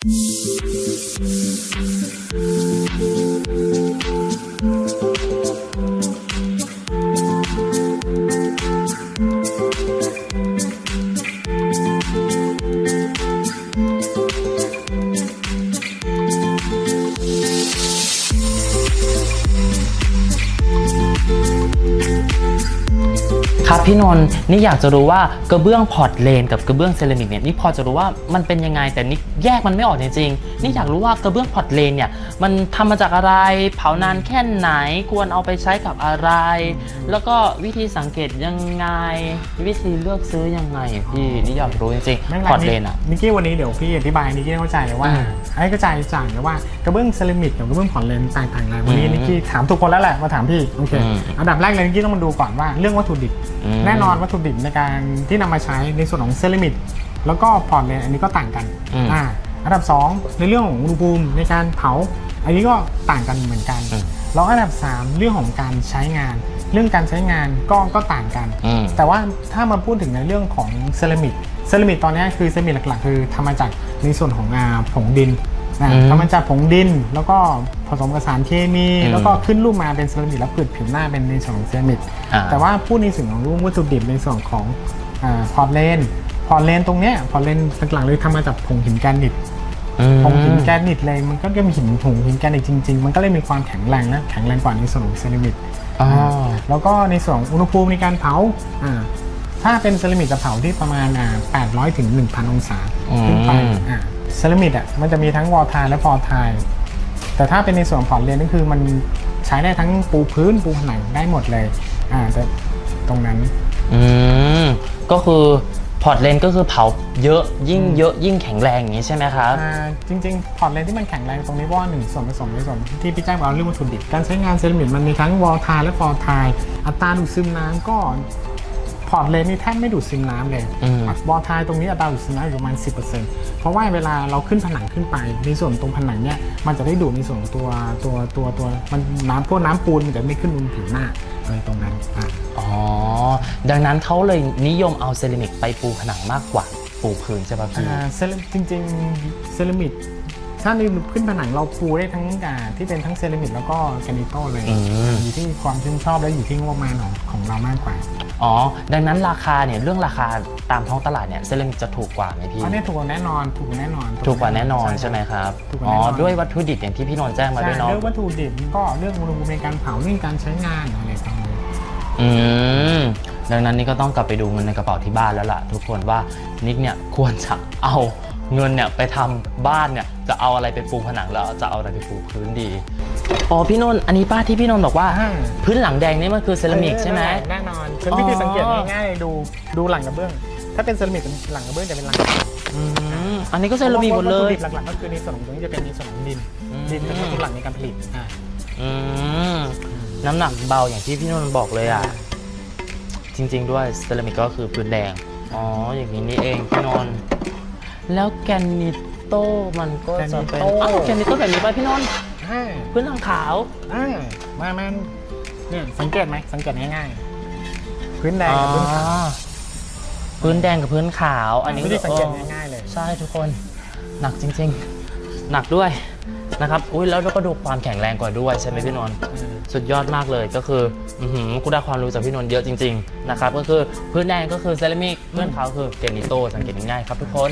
Thank you. ครับพี่นนท์นี่อยากจะรู้ว่ากระเบื้องพอร์ตเลนกับกระเบื้องเซรามิกเนี่ยนี่พอจะรู้ว่ามันเป็นยังไงแต่นี่แยกมันไม่ออกจริงๆนี่อยากรู้ว่ากระเบื้องพอร์ตเลนเนี่ยมันทำมาจากอะไรเผานานแค่ไหนควรเอาไปใช้กับอะไร แล้วก็วิธีสังเกตยังไง วิธีเลือกซื้อยังไงพี่นี่อยากรู้จริงไม่ๆเป็นพอร์ตไรเลนอะนิกกี้วันนี้เดี๋ยวพี่อธิบายนิกกี้ให้เข้าใจเลยว่าอืมให้เข้าใจจ่างเลยว่ากระเบื้องเซรามิกกับกระเบื้องผ่อนเลนต่างกันอะไรวันนี้อืมนิกกี้ถามทุกคนแล้วแหละมาถามพี่โอเคอืมอันดับแรกเลยนิกกี้ต้องมาดูก่อนว่าเรื่องวัตถุดิบอืมแน่นอนวัตถุดิบในการที่นำมาใช้ในส่วนของเซรามิกแล้วก็ผ่อนเลนอันนี้ก็ต่างกันอืมอ่าอันดับสองในเรื่องของอุณหภูมิในการเผา อันนี้ก็ต่างกันเหมือนกันอืมแล้วอันดับสามเรื่องของการใช้งาน เรื่องการใช้งานก็ก็ต่างกันอืมแต่ว่าถ้ามาพูดถึงในเรื่องของเซรามิกเซรามิกตอนนี้คือเซรามิกหลักๆ คือทำมาจากในส่วนของอาผงดินนะอืมทำมาจากผงดินแล้วก็ ผสมกับสารเคมี อืมแล้วก็ขึ้นรูปมาเป็นเซรามิกแล้วปิดผิวหน้าเป็นในส่วนของเซรามิกอ่า แต่ว่าพูดในส่วนของรูปวัตถุดิบในส่วนของพอร์เลนพอร์เลนตรงเนี้ยพอร์เลนหลักๆเลยทำมาจากผงหินแกรนิต อืม ผงหินแกรนิตเลยมันก็จะมีหินผงหินแกรนิตจริงๆ มันก็เลยมีความแข็งแรงนะแข็งแรงกว่าในส่วนของเซรามิกอ๋อแล้วก็ในส่วนของอุณหภูมิในการเผาอ่าถ้าเป็นเซรามิกจะเผาที่ประมาณอ่า800ถึง1,000 องศาอืม ขึ้นไปอ่าเซรามิกอะมันจะมีทั้งวอลทายและฟอร์ทาย แต่ถ้าเป็นในส่วนของพอร์ตเลนก็คือมันใช้ได้ทั้งปูพื้นปูผนังได้หมดเลยอ่าแต่ตรงนั้น อืมก็คือพอร์ตเลนก็คือเผาเยอะยิ่งเยอะยิ่งแข็งแรงอย่างนี้ใช่ไหมครับอ่าจริงๆ พอร์ตเลนที่มันแข็งแรงตรงนี้เพราะว่าหนึ่งส่วนผสมในส่วนที่พี่แจ้งบอกเรื่องวัตถุดิบการใช้งานเซรามิกมันมีทั้งวอลทายและฟอร์ทายอัตราดูดซึมน้ำก็ พอร์ตเลนนี่แทบไม่ดูดซึมน้ำเลยอืมวอลทายตรงนี้อัตราดูดซึมน้ำอยู่ประมาณ 10%เพราะว่าเวลาเราขึ้นผนังขึ้นไป ในส่วนตรงผนังเนี่ยมันจะได้ดูดในส่วนของตัวตัวตัวตัวมันน้ำพวกน้ำปูนมันจะไม่ขึ้นบนผิวหน้าอะไรตรงนั้นอ่าอ๋อ ดังนั้นเขาเลยนิยมเอาเซรามิกไปปูผนังมากกว่าปูพื้นใช่ป่ะพี่อ่าเซราจริงๆเซรามิก ถ้าในขึ้นผนังเราปูได้ทั้งอ่าที่เป็นทั้งเซรามิกแล้วก็แกรนิโตเลยอืม อยู่ที่ความชื่นชอบและอยู่ที่งบประมาณของของเรามากกว่าอ๋อ ดังนั้นราคาเนี่ยเรื่องราคาตามท้องตลาดเนี่ยเซรามิกจะถูกกว่าไหมพี่ อันนี้ถูกกว่าแน่นอนถูกกว่าแน่นอน ถูกกว่าแน่นอนใช่ไหมครับ ถูกกว่าอ๋อ แน่นอน ด้วยวัตถุดิบอย่างที่พี่นนท์แจ้งมาใช่ด้วยเนาะ เรื่องวัตถุดิบก็เรื่องอุณหภูมิในการเผาเรื่องการใช้งานอะไรประมาณนี้อืม ดังนั้นนี่ก็ต้องกลับไปดูเงินในกระเป๋าที่บ้านแล้วล่ะ ทุกคนว่านิกเนี่ยควรจะเอา เงินเนี่ยไปทำบ้านเนี่ยจะเอาอะไรไปปูผนังแล้วจะเอาอะไรไปปูพื้นดีอ๋อพี่นนท์อันนี้ป้าที่พี่นนท์บอกว่าอ่าพื้นหลังแดงนี่มันคือเซรามิกใช่ไหมแน่นอนฉันวิธีสังเกตง่ายๆดูดูหลังกระเบื้อง ถ้าเป็นเซรามิกหลังกระเบื้องจะเป็นหลังอืมอันนี้ก็เซรามิกหมดเลยวัตถุดิบหลักๆก็คือในส่วนของตรงนี้จะเป็นในส่วนของดินอืมดินเป็นวัตถุหลักในการผลิตอ่าอืมน้ำหนักเบาอย่างที่พี่นนท์บอกเลยอะจริง ๆ ด้วยเซรามิกก็คือพื้นแดงอ๋ออย่างนี้นี่เองพี่นนท์ แล้วแกรนิโต้มันก็จะเป็นอ้าวแกรนิโต้แบบนี้ป่ะพี่นนท์อ่าพื้นหลังขาว อ่ามามันเนี่ยสังเกตไหมสังเกตง่ายๆพื้นแดงกับพื้นขาวอ๋อพื้นแดงกับพื้นขาว อันนี้ไม่ได้สังเกตออง่ายๆเลย ใช่ทุกคน หนักจริง ๆ หนักด้วย นะครับอุ้ยแล้วเราก็ดูความแข็งแรงกว่าด้วยใช่ไหมพี่นนท์สุดยอดมากเลยก็คืออือหือกูได้ความรู้จากพี่นนท์เยอะจริงๆนะครับก็คือพื้นแดงก็คือเซรามิกเพื่อนเขาคือเกรนิโตสังเกตง่ายๆครับทุกคน